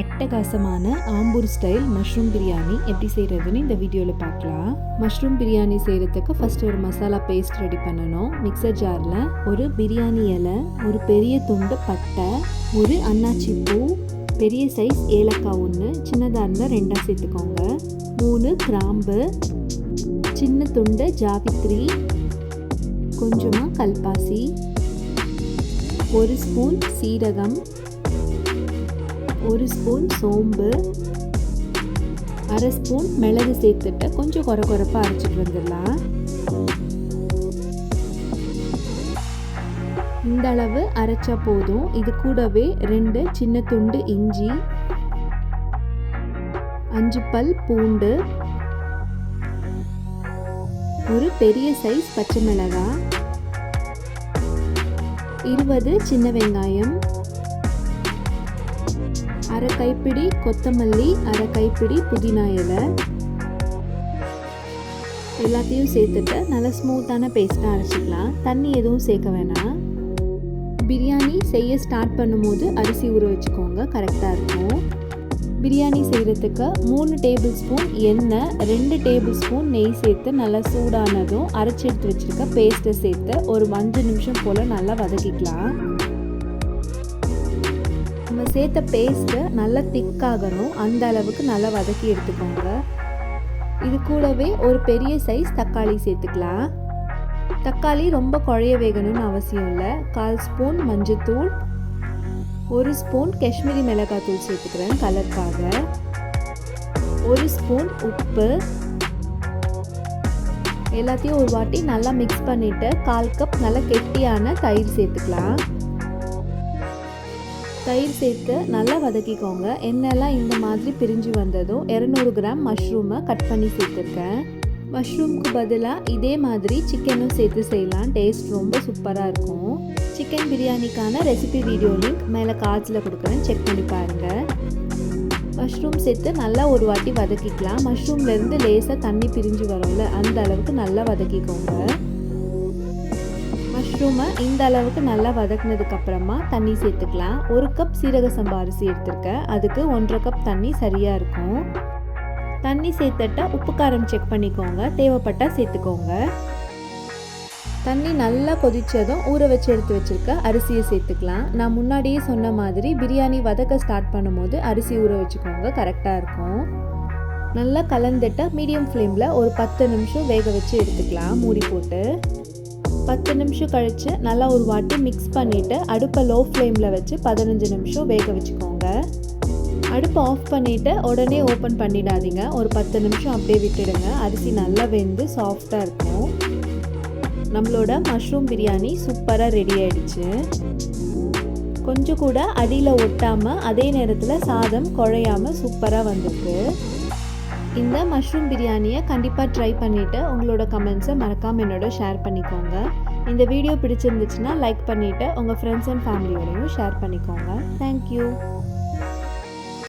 அட்டகாசமான Ambur style mushroom biryani எப்படி செய்கிறதுன்னு இந்த வீடியோவில் பார்க்கலாம். மஷ்ரூம் பிரியாணி செய்கிறதுக்கு ஃபஸ்ட் ஒரு மசாலா பேஸ்ட் ரெடி பண்ணணும். மிக்சர் ஜாரில் ஒரு பிரியாணி இலை ஒரு பெரிய துண்டு பட்டை ஒரு அன்னாச்சி பூ பெரிய சைஸ் ஏலக்காய் ஒன்று சின்னதாக இருந்தால் ரெண்டாக சேர்த்துக்கோங்க. மூணு கிராம்பு சின்ன துண்டு ஜாவித்ரி கொஞ்சமாக கல்பாசி ஒரு ஸ்பூன் சீரகம் ஒரு ஸ்பூன் சோம்பு அரை ஸ்பூன் மிளகு சேர்த்துட்டு கொஞ்சம் குறை குறைப்பாக அரைச்சிட்டு வந்துடலாம். இந்த அளவு அரைச்சா போதும். இது கூடவே ரெண்டு சின்ன துண்டு இஞ்சி அஞ்சு பல் பூண்டு ஒரு பெரிய சைஸ் பச்சை மிளகாய் இருபது சின்ன வெங்காயம் அரை கைப்பிடி கொத்தமல்லி அரை கைப்பிடி புதினா இலை. எல்லாத்தையும் சேர்த்துட்டு நல்லா ஸ்மூத்தான பேஸ்ட்டாக அரைச்சிக்கலாம். தண்ணி எதுவும் சேர்க்க வேணாம். பிரியாணி செய்ய ஸ்டார்ட் பண்ணும்போது அரிசி ஊற வச்சுக்கோங்க கரெக்டாக இருக்கும். பிரியாணி செய்கிறதுக்கு மூணு டேபிள் ஸ்பூன் எண்ணெய் ரெண்டு டேபிள் ஸ்பூன் நெய் சேர்த்து நல்லா சூடானதும் அரைச்சி எடுத்து வச்சுருக்க பேஸ்ட்டை சேர்த்து ஒரு அஞ்சு நிமிஷம் போல் நல்லா வதக்கிக்கலாம். நம்ம சேர்த்த பேஸ்ட்டு நல்லா திக்காகணும் அந்த அளவுக்கு நல்லா வதக்கி எடுத்துக்கோங்க. இது கூடவே ஒரு பெரிய சைஸ் தக்காளி சேர்த்துக்கலாம். தக்காளி ரொம்ப குழைய வேகணும்னு அவசியம் இல்லை. கால் ஸ்பூன் மஞ்சத்தூள் ஒரு ஸ்பூன் காஷ்மீரி மிளகாத்தூள் சேர்த்துக்கிறேன் கலருக்காக. ஒரு ஸ்பூன் உப்பு. எல்லாத்தையும் ஒரு வாட்டி நல்லா மிக்ஸ் பண்ணிவிட்டு கால் கப் நல்லா கெட்டியான தயிர் சேர்த்துக்கலாம். தயிர் சேர்த்து நல்லா வதக்கிக்கோங்க. எண்ணெய்லாம் இந்த மாதிரி பிரிஞ்சு வந்ததும் இரநூறு கிராம் மஷ்ரூமை கட் பண்ணி சேர்த்துருக்கேன். மஷ்ரூம்க்கு பதிலாக இதே மாதிரி சிக்கனும் சேர்த்து செய்யலாம். டேஸ்ட் ரொம்ப சூப்பராக இருக்கும். சிக்கன் பிரியாணிக்கான ரெசிபி வீடியோ லிங்க் மேலே கார்ட்ஸில் கொடுக்குறேன். செக் பண்ணி பாருங்கள் மஷ்ரூம் சேர்த்து நல்லா ஒரு வாட்டி வதக்கிக்கலாம். மஷ்ரூம்லேருந்து லேசாக தண்ணி பிரிஞ்சு வரும்ல அந்த அளவுக்கு நல்லா வதக்கிக்கோங்க. மஷ்ரூமை இந்த அளவுக்கு நல்லா வதக்குனதுக்கு அப்புறமா தண்ணி சேர்த்துக்கலாம். ஒரு கப் சீரக சம்பா அரிசி எடுத்திருக்கேன் அதுக்கு ஒன்றரை கப் தண்ணி சரியாக இருக்கும். தண்ணி சேர்த்துட்டா உப்பு காரம் செக் பண்ணிக்கோங்க. தேவைப்பட்டால் சேர்த்துக்கோங்க. தண்ணி நல்லா கொதித்ததும் ஊற வச்சு எடுத்து வச்சுருக்க அரிசியை சேர்த்துக்கலாம். நான் முன்னாடியே சொன்ன மாதிரி பிரியாணி வதக்க ஸ்டார்ட் பண்ணும்போது அரிசி ஊற வச்சுக்கோங்க. கரெக்டாக இருக்கும். நல்லா கலந்துட்டு மீடியம் ஃப்ளேமில் ஒரு பத்து நிமிஷம் வேக வச்சு எடுத்துக்கலாம். மூடி போட்டு. பத்து நிமிஷம் கழித்து நல்லா ஒரு வாட்டி மிக்ஸ் பண்ணிவிட்டு அடுப்பை லோ ஃப்ளேமில் வச்சு பதினஞ்சு நிமிஷம் வேக வச்சுக்கோங்க. அடுப்பை ஆஃப் பண்ணிவிட்டு உடனே ஓப்பன் பண்ணிடாதீங்க. ஒரு பத்து நிமிஷம் அப்படியே விட்டுடுங்க. அரிசி நல்லா வெந்து சாஃப்டாக இருக்கும். நம்மளோட மஷ்ரூம் பிரியாணி சூப்பராக ரெடி ஆயிடுச்சு. கொஞ்சம் கூட அடியில் ஒட்டாமல் அதே நேரத்தில் சாதம் குழையாமல் சூப்பராக வந்திருக்கு. இந்த மஷ்ரூம் பிரியாணியை கண்டிப்பாக ட்ரை பண்ணிவிட்டு உங்களோட கமெண்ட்ஸை மறக்காமல் என்னோட ஷேர் பண்ணிக்கோங்க. இந்த வீடியோ பிடிச்சிருந்துச்சுன்னா லைக் பண்ணிவிட்டு உங்கள் ஃப்ரெண்ட்ஸ் அண்ட் ஃபேமிலியோடையும் ஷேர் பண்ணிக்கோங்க. Thank you